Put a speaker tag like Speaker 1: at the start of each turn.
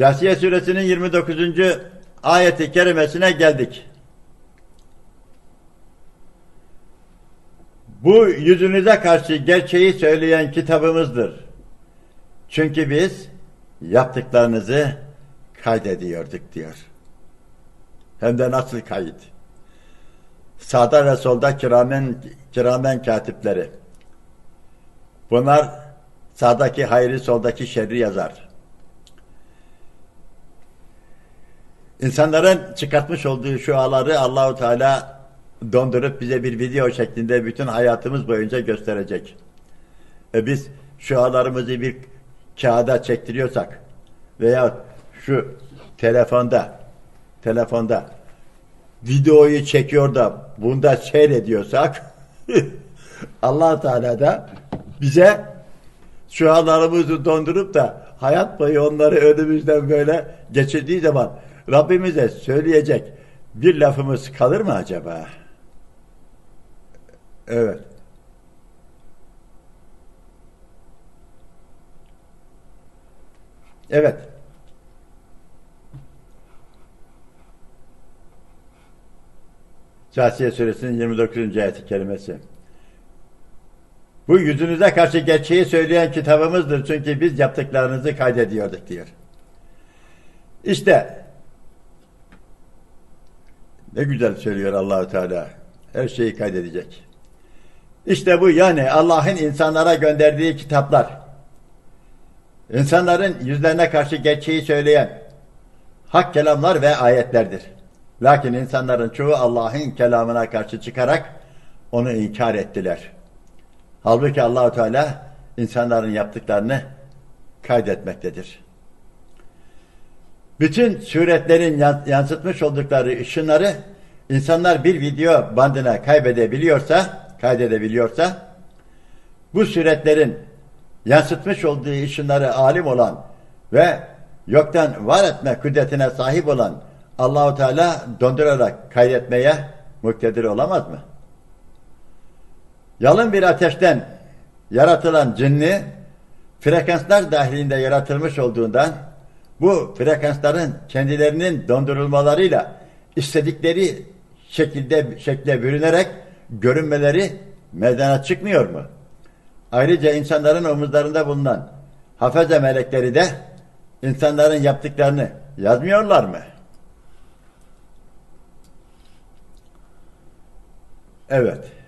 Speaker 1: Câsiye suresinin 29. ayeti kerimesine geldik. Bu yüzünüze karşı gerçeği söyleyen kitabımızdır. Çünkü biz yaptıklarınızı kaydediyorduk diyor. Hem de nasıl kayıt? Sağda ve solda kiramen, kiramen katipleri. Bunlar sağdaki hayrı soldaki şerri yazar. İnsanların çıkartmış olduğu şuaları Allahu Teala dondurup bize bir video şeklinde bütün hayatımız boyunca gösterecek. E biz şualarımızı bir kağıda çektiriyorsak veya şu telefonda telefonda videoyu çekiyor da bunda seyrediyorsak allah Teala da bize şualarımızı dondurup da hayat boyu onları önümüzden böyle geçirdiği zaman Rabbimize söyleyecek bir lafımız kalır mı acaba? Evet. Evet. Câsiye suresinin 29. ayeti kerimesi. Bu yüzünüze karşı gerçeği söyleyen kitabımızdır. Çünkü biz yaptıklarınızı kaydediyorduk diyor. İşte ne güzel söylüyor Allahu Teala. Her şeyi kaydedecek. İşte bu yani Allah'ın insanlara gönderdiği kitaplar. İnsanların yüzlerine karşı gerçeği söyleyen hak kelamlar ve ayetlerdir. Lakin insanların çoğu Allah'ın kelamına karşı çıkarak onu inkar ettiler. Halbuki Allahu Teala insanların yaptıklarını kaydetmektedir. Bütün suretlerin yan- yansıtmış oldukları ışınları insanlar bir video bandına kaybedebiliyorsa, kaydedebiliyorsa bu suretlerin yansıtmış olduğu ışınları alim olan ve yoktan var etme kudretine sahip olan Allahu Teala dondurarak kaydetmeye muktedir olamaz mı? Yalın bir ateşten yaratılan cinni frekanslar dahilinde yaratılmış olduğundan bu frekansların kendilerinin dondurulmalarıyla istedikleri şekilde şekle bürünerek görünmeleri meydana çıkmıyor mu? Ayrıca insanların omuzlarında bulunan hafeze melekleri de insanların yaptıklarını yazmıyorlar mı? Evet.